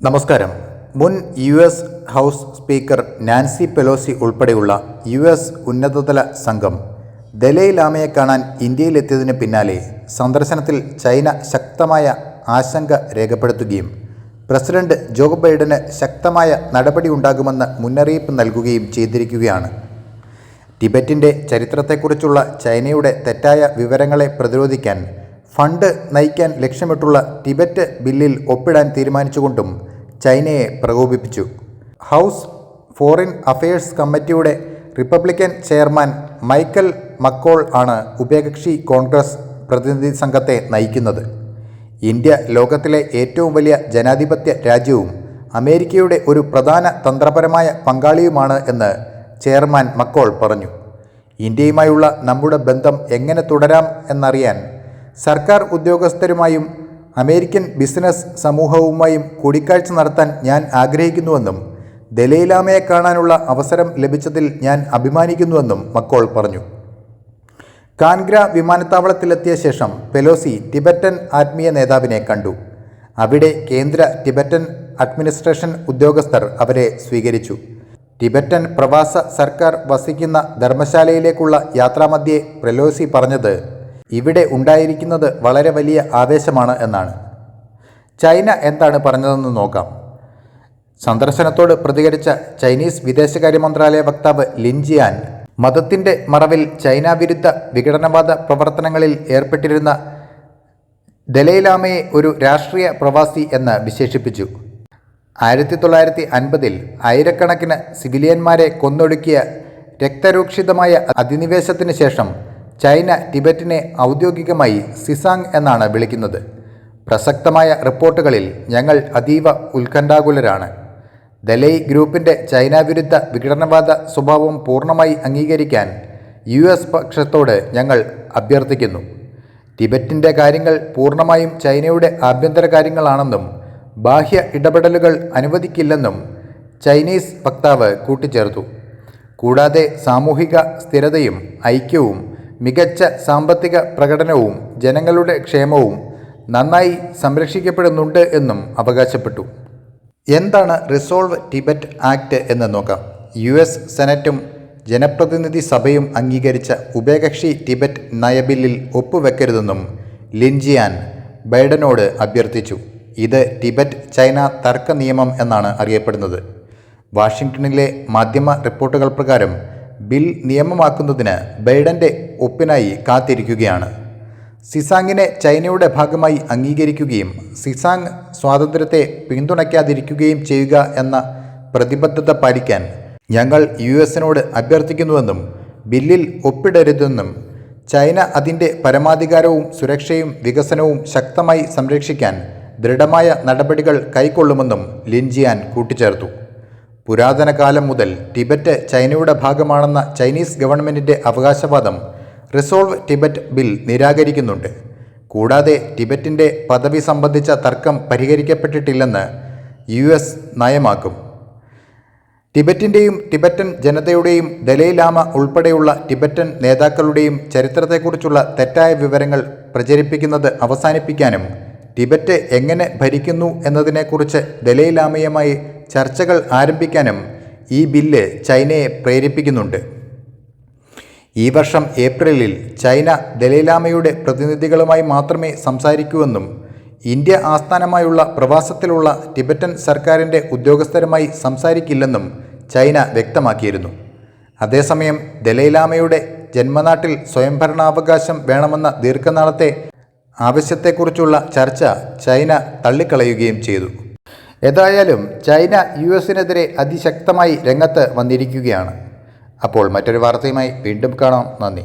നമസ്കാരം. മുൻ U S house speaker Nancy Pelosi ഉൾപ്പെടെയുള്ള യു എസ് ഉന്നതതല സംഘം ദലൈ ലാമയെ കാണാൻ ഇന്ത്യയിലെത്തിയതിന് പിന്നാലെ സന്ദർശനത്തിൽ ചൈന ശക്തമായ ആശങ്ക രേഖപ്പെടുത്തുകയും പ്രസിഡന്റ് ജോ ബൈഡന് ശക്തമായ നടപടി ഉണ്ടാകുമെന്ന് മുന്നറിയിപ്പ് നൽകുകയും ചെയ്തിരിക്കുകയാണ്. ടിബറ്റിന്റെ ചരിത്രത്തെക്കുറിച്ചുള്ള ചൈനയുടെ തെറ്റായ വിവരങ്ങളെ പ്രതിരോധിക്കാൻ ഫണ്ട് നയിക്കാൻ ലക്ഷ്യമിട്ടുള്ള ടിബറ്റ് ബില്ലിൽ ഒപ്പിടാൻ തീരുമാനിച്ചുകൊണ്ടും ചൈനയെ പ്രകോപിപ്പിച്ചു. ഹൗസ് ഫോറിൻ അഫയേഴ്സ് കമ്മിറ്റിയുടെ റിപ്പബ്ലിക്കൻ ചെയർമാൻ മൈക്കൽ മക്കോൾ ആണ് ഉഭയകക്ഷി കോൺഗ്രസ് പ്രതിനിധി സംഘത്തെ നയിക്കുന്നത്. ഇന്ത്യ ലോകത്തിലെ ഏറ്റവും വലിയ ജനാധിപത്യ രാജ്യവും അമേരിക്കയുടെ ഒരു പ്രധാന തന്ത്രപരമായ പങ്കാളിയുമാണ് എന്ന് ചെയർമാൻ മക്കോൾ പറഞ്ഞു. ഇന്ത്യയുമായുള്ള നമ്മുടെ ബന്ധം എങ്ങനെ തുടരാം എന്നറിയാൻ സർക്കാർ ഉദ്യോഗസ്ഥരുമായും അമേരിക്കൻ ബിസിനസ് സമൂഹവുമായും കൂടിക്കാഴ്ച നടത്താൻ ഞാൻ ആഗ്രഹിക്കുന്നുവെന്നും ദലൈലാമയെ കാണാനുള്ള അവസരം ലഭിച്ചതിൽ ഞാൻ അഭിമാനിക്കുന്നുവെന്നും മക്കോൾ പറഞ്ഞു. കാൻഗ്ര വിമാനത്താവളത്തിലെത്തിയ ശേഷം പെലോസി ടിബറ്റൻ ആത്മീയ നേതാവിനെ കണ്ടു. അവിടെ കേന്ദ്ര ടിബറ്റൻ അഡ്മിനിസ്ട്രേഷൻ ഉദ്യോഗസ്ഥർ അവരെ സ്വീകരിച്ചു. ടിബറ്റൻ പ്രവാസ സർക്കാർ വസിക്കുന്ന ധർമ്മശാലയിലേക്കുള്ള യാത്രാമധ്യേ പെലോസി പറഞ്ഞത് ഇവിടെ ഉണ്ടായിരിക്കുന്നത് വളരെ വലിയ ആവേശമാണ് എന്നാണ്. ചൈന എന്താണ് പറഞ്ഞതെന്ന് നോക്കാം. സന്ദർശനത്തോട് പ്രതികരിച്ച ചൈനീസ് വിദേശകാര്യ മന്ത്രാലയ വക്താവ് ലിൻജിയാൻ മതത്തിന്റെ മറവിൽ ചൈന വിരുദ്ധ വിഘടനവാദ പ്രവർത്തനങ്ങളിൽ ഏർപ്പെട്ടിരുന്ന ദലൈലാമയെ ഒരു രാഷ്ട്രീയ പ്രവാസി എന്ന് വിശേഷിപ്പിച്ചു. ആയിരത്തി തൊള്ളായിരത്തി അൻപതിൽ ആയിരക്കണക്കിന് സിവിലിയന്മാരെ കൊന്നൊടുക്കിയ രക്തരൂക്ഷിതമായ അധിനിവേശത്തിന് ശേഷം ചൈന ടിബറ്റിനെ ഔദ്യോഗികമായി സിസാങ് എന്നാണ് വിളിക്കുന്നത്. പ്രസക്തമായ റിപ്പോർട്ടുകളിൽ ഞങ്ങൾ അതീവ ഉത്കണ്ഠാകുലരാണ്. ദലൈ ഗ്രൂപ്പിന്റെ ചൈന വിരുദ്ധ വിഘടനവാദ സ്വഭാവം പൂർണമായി അംഗീകരിക്കാൻ യു എസ് പക്ഷത്തോട് ഞങ്ങൾ അഭ്യർത്ഥിക്കുന്നു. ടിബറ്റിന്റെ കാര്യങ്ങൾ പൂർണമായും ചൈനയുടെ ആഭ്യന്തര കാര്യങ്ങളാണെന്നും ബാഹ്യ ഇടപെടലുകൾ അനുവദിക്കില്ലെന്നും ചൈനീസ് വക്താവ് കൂട്ടിച്ചേർത്തു. കൂടാതെ സാമൂഹിക സ്ഥിരതയും ഐക്യവും മികച്ച സാമ്പത്തിക പ്രകടനവും ജനങ്ങളുടെ ക്ഷേമവും നന്നായി സംരക്ഷിക്കപ്പെടുന്നുണ്ട് എന്നും അവകാശപ്പെട്ടു. എന്താണ് റിസോൾവ് ടിബറ്റ് ആക്ട് എന്ന് നോക്കാം. യു എസ് സെനറ്റും ജനപ്രതിനിധി സഭയും അംഗീകരിച്ച ഉഭയകക്ഷി ടിബറ്റ് നയബില്ലിൽ ഒപ്പുവെക്കരുതെന്നും ലിൻജിയാൻ ബൈഡനോട് അഭ്യർത്ഥിച്ചു. ഇത് ടിബറ്റ് ചൈന തർക്ക നിയമം എന്നാണ് അറിയപ്പെടുന്നത്. വാഷിംഗ്ടണിലെ മാധ്യമ റിപ്പോർട്ടുകൾ പ്രകാരം ബിൽ നിയമമാക്കുന്നതിന് ബൈഡന്റെ ഒപ്പിനായി കാത്തിരിക്കുകയാണ്. സിസാങ്ങിനെ ചൈനയുടെ ഭാഗമായി അംഗീകരിക്കുകയും സിസാങ് സ്വാതന്ത്ര്യത്തെ പിന്തുണയ്ക്കാതിരിക്കുകയും ചെയ്യുക എന്ന പ്രതിബദ്ധത പാലിക്കാൻ ഞങ്ങൾ യു എസിനോട് അഭ്യർത്ഥിക്കുന്നുവെന്നും ബില്ലിൽ ഒപ്പിടരുതെന്നും ചൈന അതിന്റെ പരമാധികാരവും സുരക്ഷയും വികസനവും ശക്തമായി സംരക്ഷിക്കാൻ ദൃഢമായ നടപടികൾ കൈക്കൊള്ളുമെന്നും ലിൻജിയാൻ കൂട്ടിച്ചേർത്തു. പുരാതന കാലം മുതൽ ടിബറ്റ് ചൈനയുടെ ഭാഗമാണെന്ന ചൈനീസ് ഗവൺമെന്റിന്റെ അവകാശവാദം റിസോൾവ് ടിബറ്റ് ബിൽ നിരാകരിക്കുന്നുണ്ട്. കൂടാതെ ടിബറ്റിന്റെ പദവി സംബന്ധിച്ച തർക്കം പരിഹരിക്കപ്പെട്ടിട്ടില്ലെന്ന് യു എസ് നയമാക്കും. ടിബറ്റിന്റെയും ടിബറ്റൻ ജനതയുടെയും ദലൈലാമ ഉൾപ്പെടെയുള്ള ടിബറ്റൻ നേതാക്കളുടെയും ചരിത്രത്തെക്കുറിച്ചുള്ള തെറ്റായ വിവരങ്ങൾ പ്രചരിപ്പിക്കുന്നത് അവസാനിപ്പിക്കാനും ടിബറ്റ് എങ്ങനെ ഭരിക്കുന്നു എന്നതിനെക്കുറിച്ച് ദലൈലാമയുമായി ചർച്ചകൾ ആരംഭിക്കാനും ഈ ബില്ല് ചൈനയെ പ്രേരിപ്പിക്കുന്നുണ്ട്. ഈ വർഷം ഏപ്രിലിൽ ചൈന ദലൈലാമയുടെ പ്രതിനിധികളുമായി മാത്രമേ സംസാരിക്കൂവെന്നും ഇന്ത്യ ആസ്ഥാനമായുള്ള പ്രവാസത്തിലുള്ള ടിബറ്റൻ സർക്കാരിന്റെ ഉദ്യോഗസ്ഥരുമായി സംസാരിക്കില്ലെന്നും ചൈന വ്യക്തമാക്കിയിരുന്നു. അതേസമയം ദലൈലാമയുടെ ജന്മനാട്ടിൽ സ്വയംഭരണാവകാശം വേണമെന്ന ദീർഘനാളത്തെ ആവശ്യത്തെക്കുറിച്ചുള്ള ചർച്ച ചൈന തള്ളിക്കളയുകയും ചെയ്തു. ഏതായാലും ചൈന യു എസിനെതിരെ അതിശക്തമായി രംഗത്ത് വന്നിരിക്കുകയാണ്. അപ്പോൾ മറ്റൊരു വാർത്തയുമായി വീണ്ടും കാണാം. നന്ദി.